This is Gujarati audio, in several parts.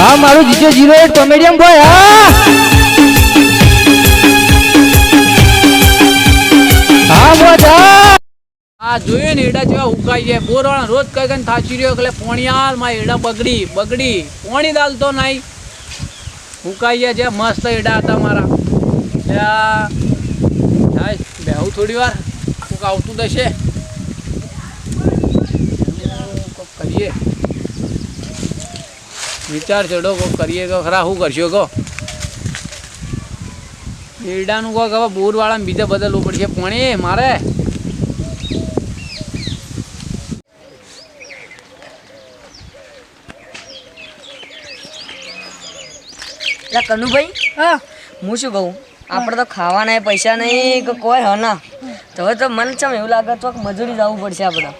હા, મારું જીજે જીરો એટ કોમેડિયમ બોય હા. હા, મોજા. આ જોયું ને એડા જેવા ઉકાઈ જાય. બોરવાળા રોજ કઈ કઈ થાચી રહ્યો એટલે પોણિયારમાં એડા બગડી બગડી. પોણી દાલ તો નહીં. ઉકાઈ ગયા છે. મસ્ત એડા હતા મારા. બેહું થોડી વાર. કોક આવતું થશે કરીએ. વિચાર ચડો કો કરીએ તો ખરા શું કરશો કહો. એડાનું કોક હવે બોરવાળાને બીજે બદલવું પડશે. પાણી મારે. કનુભાઈ હા. હું શું કહું? આપણે તો ખાવાના પૈસા નહીં કે કોઈ હ તો હવે તો મને ચમ એવું લાગે તો મજૂરી જવું પડશે આપણે.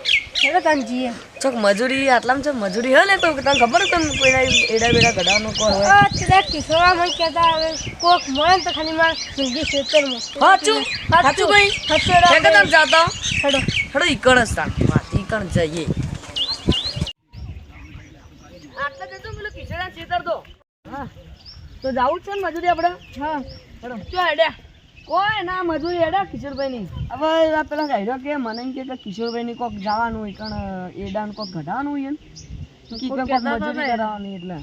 હેડો તાન જીએ ચોક મજૂરી આટલામાં છે મજૂરી હોય ને તો તને ખબર તમે કોઈના એડા બેડા કઢાવવાનું કોઈ હોય? કદાચ કિશોરા મને કહેતા હવે કોક મળે તો ખાલી માર જિંદગી ખેતરમાં હાચું હાચું ભાઈ હાચું કે તમે જાતો? હડો. હડો ઈકણ જ તાન વાત ઈકણ જઈએ. આટલા જતો પેલો કિશોરા ચેતર દો હા. તો જાવું છે ને મજૂરી આપણે હા. હડો. ક્યાં હેડ્યા. કોઈ ના મજૂર એડા કિશોરભાઈ ની હવે પેલા ગાયરો કે મને કે કે કિશોરભાઈ ની કોક જવાનું હોય કણ ને કોક ઘટાવાનું હોય ને કી કોક મજૂરી કરાવવાની એટલે.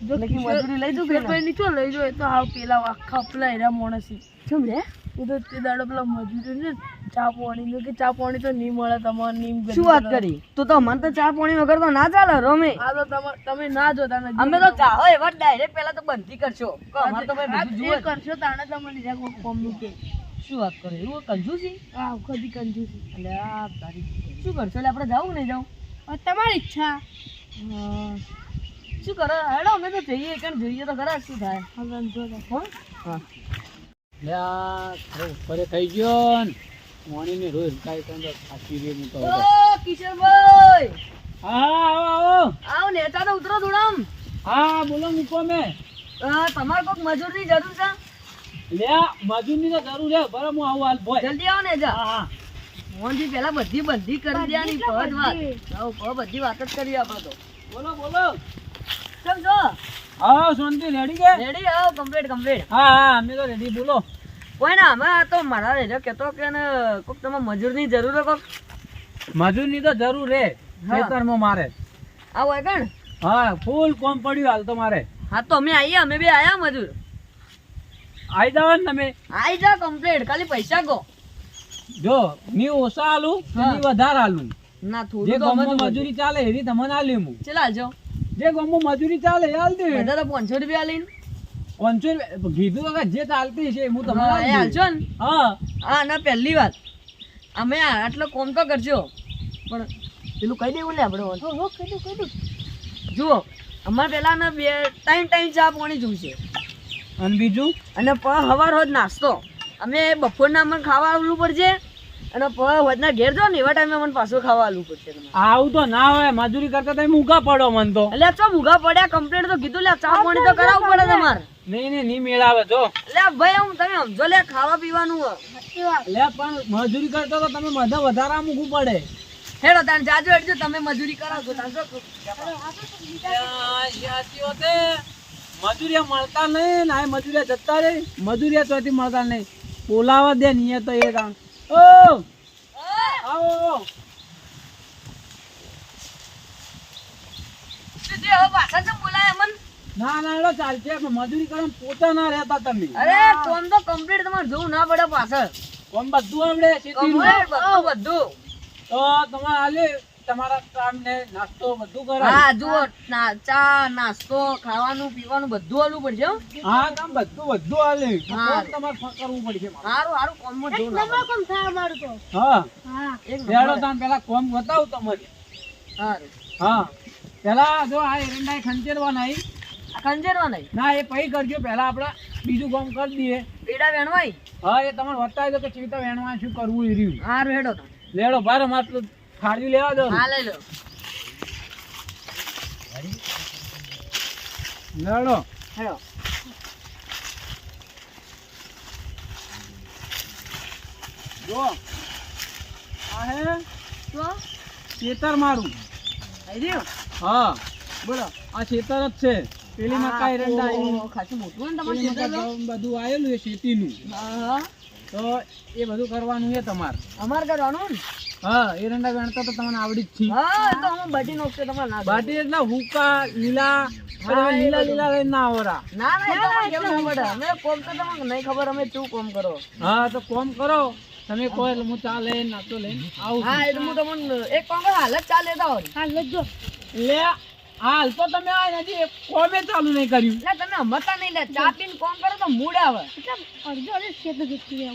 જો મજૂરી લઈ દઉં કે ની. તો લઈ જો તો હાવ પેલા આખા પેલા એડા મોણસી. ચમ રે? એ તો તે દાડો પેલા મજૂરી ને ચા પાણી? કે ચા પાણી તો નહીં મળે તમારે નીમ શું વાત કરી? તું તો મને તો ચા પાણી વગર તો ના ચાલે રમે. આ તો તમે ના જોતા અમે તો ચાહો એવા ડાયરેક્ટ પેલા તો બંધી કરશો. કે તો ભાઈ બધું જુએ કરશો તાણે તમે કે. શું વાત કરો? એવું કંજૂસી? ખોદી કંજૂસી. એટલે આ તારી શું કરશો? એટલે આપણે જવું નહીં જાવું તમારી ઈચ્છા. હા. શું કરો? હેડો અમે તો જઈએ. કારણ જોઈએ તો ખરા શું થાય? હા. હો? હા. લ્યા થઈ ગયો ને. મોણીની રોજ કાંઈ કાંઈ ખાતી રે મુતો હું. ઓ કિશોરભાઈ હા આવો આવો. આવો નેતા તો ઉતરો થોડામ હા બોલો મૂકો મેં? તમારે કોક મજૂરની જરૂર છે? લ્યા મજૂરની તો જરૂર છે બરાબર હું આવું હાલ બોય જલ્દી આવો ને જા. હા હા. મોહનજી પહેલા બધી બંધી કરી દેવાની પહજ વાત. આવો બધી વાત જ કરી આપણે તો. બોલો બોલો. કેમ છો? હા શાંતિ રેડી કે રેડી આવો કમ્પ્લીટ કમ્પ્લીટ હા હા અમે તો રેડી બોલો. કોઈ ના અમે તો મારા રેજો કેતો કે ને કોઈક તમારે મજૂરની જરૂર કોક? મજૂરની તો જરૂર રે હા. ખેતરમાં મારે. આવો હે કણ? હા ફૂલ કોમ પડ્યું હાલ તો મારે. હા તો અમે આવીએ અમે બી આયા મજૂર. આવી જાવ ને તમે. આઈ જા કમ્પ્લીટ ખાલી પૈસા કહો. જો મી ઓછા આલું હા. વધારે આલું. ના થોડું તો મજૂરી ચાલે એની તમને આલી હું. ચલા જો જે ગમો મજૂરી ચાલે હાલ દે. તો પાંચસો રૂપિયા લઈને પાંચસો કીધું તો જે ચાલતી છે હું તમારે હા, એ હાલજો ને? હા. હા ના પહેલી વાત. અમે આ આટલો કોમ તો કરજો. પણ પેલું કહી દેવું ને આપણે હો હો કહી દઉં જુઓ અમારે પેલા ને બે ટાઈમ ટાઈમ ચા પાણી જોઈશે અને બીજું? અને પ હવાર હોજ નાસ્તો. અમે બપોરના અમને ખાવા આવવું પડશે અને પ વધના ઘેર જાઓ ને એવા ટાઈમે અમને પાછું ખાવા આવવું પડશે આવું તો ના હોય મજૂરી કરતા તમે મૂકા પડો મન તો. એટલે ચો ભૂગા પડ્યા કમ્પ્લેટ તો કીધું લે ચા પાણી તો કરાવવું પડે તમારે. નહીં નહીં નહીં મેળાવે જો. લે ભાઈ હું તમે સમજો લે ખાવા પીવાનું લે પણ મજૂરી કરતો તો તમે બધા વધારા મૂકવું પડે. હેડો તાન જાજો હેડજો તમે મજૂરી કરાવજો તાન મજૂરિયા મળતા નહીં ના મજૂરિયા જતા રે મજૂરિયા ચોથી મળતા નહીં. બોલાવા દે નહીં તો એ કામ ઓ! આવો પાછા બોલાય અમન ના ના એડો ચાલશે. મજૂરી પોતા ના રહેતા તમે. અરે કોમ તો કમ્પ્લીટ તમારે જોવું ના પડે પાછળ. કોમ બધું આવડે ખેતીનું. બધું બધું. તો તમારે હાલે તમારા કામ ને નાસ્તો બધું હા જુઓ ચા નાસ્તો ખાવાનું પીવાનું બધું આલું પડશે હો. હા કામ બધું બધું હાલે. હા. તમારે કરવું પડશે મારે. હારું હારું કોમમાં જોવું ના નંબર કોમ થાય અમારું તો. હા. હા. એક બેડો નંબર. પેલા કોમ બતાવું તમારે. હારું. હા. પેલા જો આ એરંડા ખંચેરવા નહીં આ ખંજેરવા નહીં. ના એ પૈ કરજો. પહેલા આપણે બીજું કામ કરી દઈએ. પેડા વેણવાય? હા એ તમારે બતાવી દો કે ચીતા વેણવા શું કરવું એ રહ્યું. હા રેડો લેડો ભારે માત્ર થાળી લેવા દો. હા લઈ લો. લેડો. હેડો. જો. આ હે. તો ખેતર મારું. આવી રહ્યું? હા. બોલો. આ ખેતર જ છે. પેલી મકાઈ ઓહો, ખાસું મોટું ને તમારું બધું આવેલું છે શેતીનું. હા, હા. તો એ બધું કરવાનું છે તમારે. અમારે કરવાનું ને? હા રંડા વેણતા તો તમને આવડી જ છે. હા તો અમે બાટી નોકરી તમારે ના બાટી એટલે હુકા લીલા હા, લીલા લીલા લઈને ના આવરા. ના ના એ કેવું પડે? અમે કોમ તો તમને નહીં ખબર અમે શું કોમ કરો? હા તો કોમ કરો. તમે કહો એટલે હું ચા લઈને નાસ્તો લઈને આવું હા એટલે હું તમને એક કોમ કરો હાલ જ ચા લેતા આવો ને. હા લેજો લે હાલ તો તમે આ હજી કોમે ચાલુ નહીં કર્યું. ના તમે હમતા નહીં લે. ચા પીને કોમ કરો તો મૂડ આવે. એટલે અડધો અડધો જતી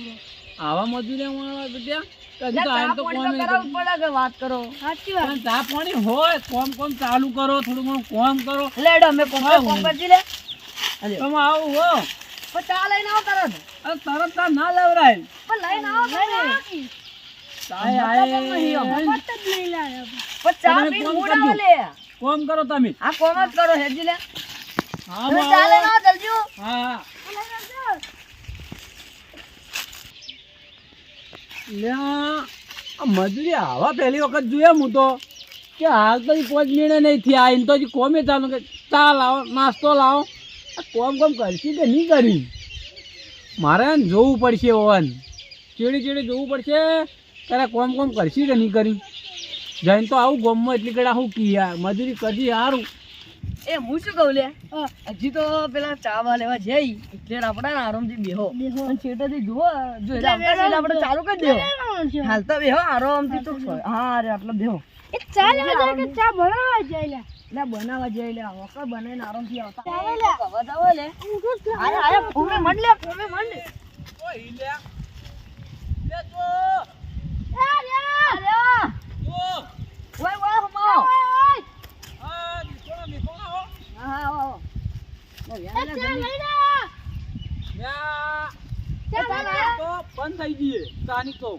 આવા મજૂરી વાળા બધા લે, કદી તો ચા આઈને તો પાણી કોમે તો કરાવવું પડે કે વાત કરો? સાચી વાત. ચા પાણી હોય કોમ કોમ ચાલુ કરો થોડું ઘણું કોમ કરો. લે અમે કોમ હા, કોમ હું. લે. તમે આવું હો. પણ ચા લઈને આવો તરત. અરે તરત ચા ના લેવરાય. પણ લઈને આવો. આય. નહીં પણ ચા મૂડ આવે લે. કોમ કરો તમે? આ કોમ જ કરો હેજી લે હા. તમે બા. ચા લઈને જલ્દી હા મજૂરી આવા પહેલી વખત જોયા હું તો. કે હાલ તો કોઈ નિર્ણય નહીં થયા. એને તો હજી કોમે ચાલુ કે ચા લાવો નાસ્તો લાવો. કોમ કોમ કરશી કે નહીં કરી? મારે જોવું પડશે ઓવન ચીડી ચીડી જોવું પડશે. તારે કોમ કોમ કરશી કે નહીં કરી? જઈને તો આવું ગોમમાં એટલી કડા હું કી યાર મજૂરી કરજી સારું એ હું શું કહું લે? હજી તો પેલા ચા બા લેવા જઈ એટલે આપણે આરામથી બેહો. છેટેથી જુઓ જો આપણે ચાલુ કરી દેવો હાલ તો બેહો આરામથી તો હા રે આટલો બેહો. એ ચા લેવા જાય કે ચા બનાવવા જાય લે. એટલે બનાવવા જઈ લે. વખત બનાવીને આરામથી આવતા. ચાલે લે. કવા જાવ લે. આરે આરે ફૂમે મંડ લે ફૂમે મંડ અરે ઓય ઓય હમો હા હા આવો આવો લે, વેણ લે, જલ્દી. તો બંધ થઈ ગઈ ચાની તો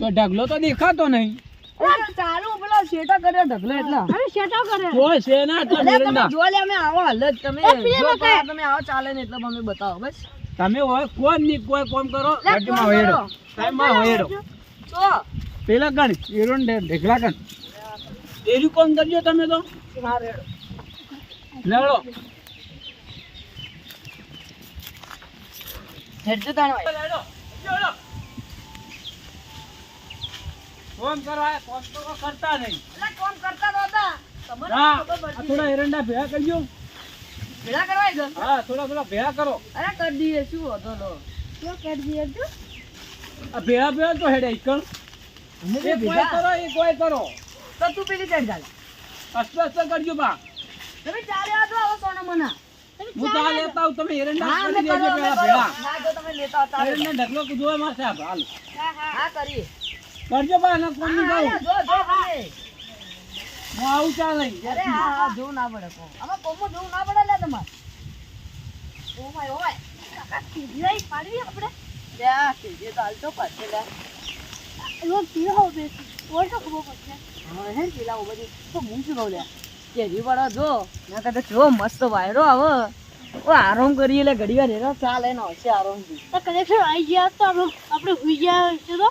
તો ઢગલો તો દેખાતો નહીં. ચાલુ પેલા શેટા કર્યો ઢગલો એટલા. હવે શેઠો કરે જો છે ના આટલા અરે જો લે અમે આવો હાલ તમે. જો તમે આવો ચાલે ને એટલે અમે બતાવો બસ. તમે હોય કોણ નહીં કોઈ કોમ કરો. ટાઈમમાં. તો પેલા ગણ એરોન ગણ કરજો તમે તો. તાણ કોમ કરવા ફોન તો કરતા નહીં. એટલે ફોન કરતા તો હતા. તમને હા થોડા એરંડા ભેગા કરજો. ભેગા કરવાય છે? હા થોડા થોડા ભેગા કરો. અરે કરી દઈએ શું વધો લો? શું કરી દઈએ તો? આ ભેગા ભેગા તો હેડે અમે એ ભેગા. કરો એ કોઈ કરો. તો તું પેલી ચડ ચાલ. અસ્ત અસ્ત કરજો બા. તમે ચાલે આ તો આવો સોનો મના. હું તો લેતા આવું તમે એરંડા હા કરી દેજો પેલા ભેગા. ના જો તમે લેતા આવતા. એરંડા ઢગલો કૂદવા માં સાહેબ હાલ હા કરીએ. કરજો બા ના કોમ નહીં હા, જો જો હું. આવું ચાલે. અરે હા હા જોવું ના પડે કો અમે કોમો જોવું ના પડે લે તમારે. લઈ પાડવી આપણે. લ્યા સીધે તો હાલતો પાછે લે. એવો પીળો હોય બેસી. ઓર તો ખબર પડશે. હા હે પેલા બધી. તો હું શું કહું લે? કેરી વાળા જો. ના કહેતા જો મસ્ત વાયરો આવે. ઓ આરામ કરીએ એટલે ઘડી વાર એનો ચાલે લઈને આવશે આરામથી. તો કનેક્શન આવી ગયા તો આપણે આપણે હુઈ ગયા છે તો?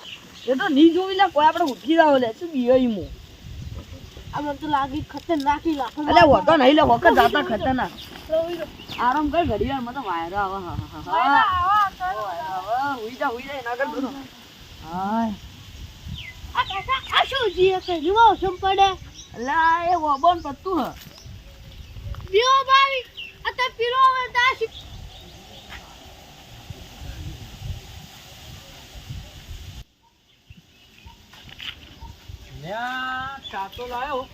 એ તો નહીં લે કોઈ આપણે ઉઠી રાવ લે. શું બીયો મો? આ મને તો લાગી ખતરનાક ઈ લાખો અલે વખત નહીં લે વખત જાતા ખતરનાક. આરામ કર ઘડી વાર વાયરો આવે. હા હા હા હા. આવા, આવા. હવે હુઈ જા હુઈ જા એના કર બધું હાય. આ કાકા, આ શું જીએ? જુઓ, શું પડે? અલા એ વબન પત્તું હ. ભાઈ, આ તો હોય તો આ શું? ન્યા ચા તો લાયો.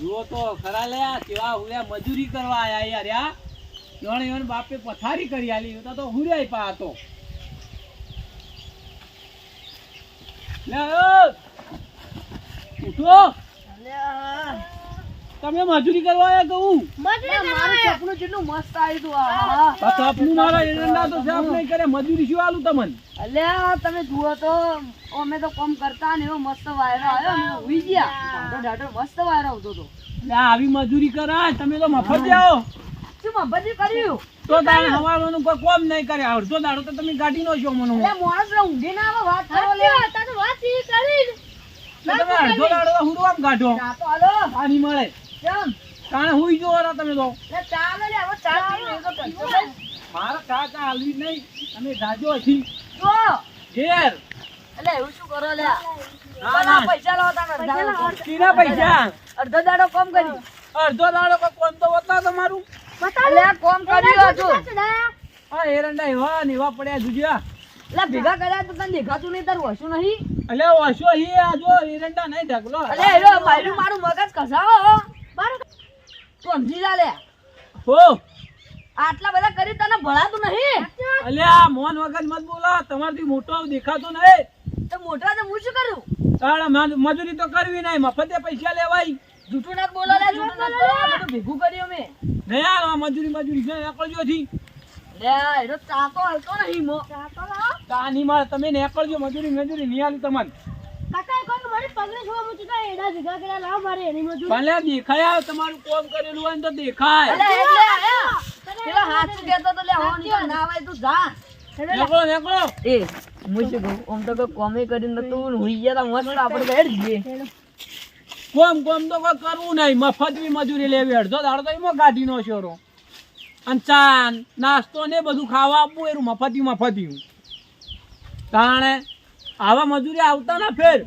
જુઓ તો ખરા લે, આ કેવા હુયા મજૂરી કરવા આયા યાર, યા. જોણે ઈવન બાપે પથારી કરી આલી તો હુર્યાય પા હતો ઉઠો. તમે મજૂરી કરવા આયા કહું મારું સપનું કેટલું મસ્ત આવ્યું તું આ સપનું મારા એરંડા તો સાફ નહીં કરે. મજૂરી શું આલું તમને? અલ્યા તમે જુઓ તો અમે તો કોમ કરતા ને એવો મસ્ત વાયરો આવ્યો અમે ઉઈ ગયા. ઢાઢો ઢાઢો મસ્ત વાયરો આવતો હતો. એટલે આવી મજૂરી કરાય. તમે તો મફત જાઓ. શું મફત કર્યું? તો તારે હવારવાનું કોઈ કોમ નહીં કરે. અડધો દાડો તો તમે ગાડી નો છો મને. એટલે માણસ ઊંઘી ના આવે વાત કરો લે. વાત ઈ કરી. તમે અડધો દાડો હું કાઢો તો પાણી મળે. કેમ? તાણે હુઈ જો રા તમે તો. એટલે ચા લે હવે ચા પીવું એ તો કરશો મારા ચા ચા હાલવી નહીં. તમે જાજો હજી તો ઘેર. એટલે એવું શું કરો લે? ના, ના. પૈસા લાવો તારે કીના પૈસા અડધો દાડો કોમ કરી અડધો દાડો કોમ તો બતા તમારું. એટલે આ કોમ કર્યું હતું. આ એરંડા એવા ને એવા પડ્યા જુજ્યા. એટલે ભેગા કર્યા તો તને દેખાતું નહીં તારું હશું નહીં? એટલે હશો હી આ જો એરંડા નહીં ઢગલો. અલે મારું મારું મગજ કસાવો. સમજી જા લે. હો. આટલા બધા કરી તને ભળાતું નહીં. અલ્યા મોન વગર મત બોલા. તમારથી મોટો દેખાતો નહીં. તો મોટા તો હું શું કરું? તારે મજૂરી તો કરવી નહીં. મફતે પૈસા લેવાય. જૂઠું ના બોલો લે જૂઠું ના બોલો. આ બધું ભેગું કરી અમે નહીં યાર આ મજૂરી મજૂરી છે એકળજો થી લે એનો ચાતો હલતો નહીં મો. ચાતો નહીં માર તમે નીકળજો મજૂરી મજૂરી નિયાલી તમને. ભલે દેખાય તમારું કોમ કરેલું હોય તો દેખાય. અલે એટલે આયા પેલો હાથ કહેતો તો લે હો નીકળ ના આવે તું જા. નીકળો નીકળો. એ હું શું કહું? તો કોમે કરીને તું હુઈ ગયા મસ્ત આપણે બેઠ જઈએ. કોમ કોમ તો કોઈ કરવું નહીં. મફતની મજૂરી લેવી અડધો દાડો તો એમાં કાઢી નો છોરો અને ચા નાસ્તો ને બધું ખાવા આપવું એનું મફતી મફતી તાણે આવા મજૂરી આવતા ના ફેર.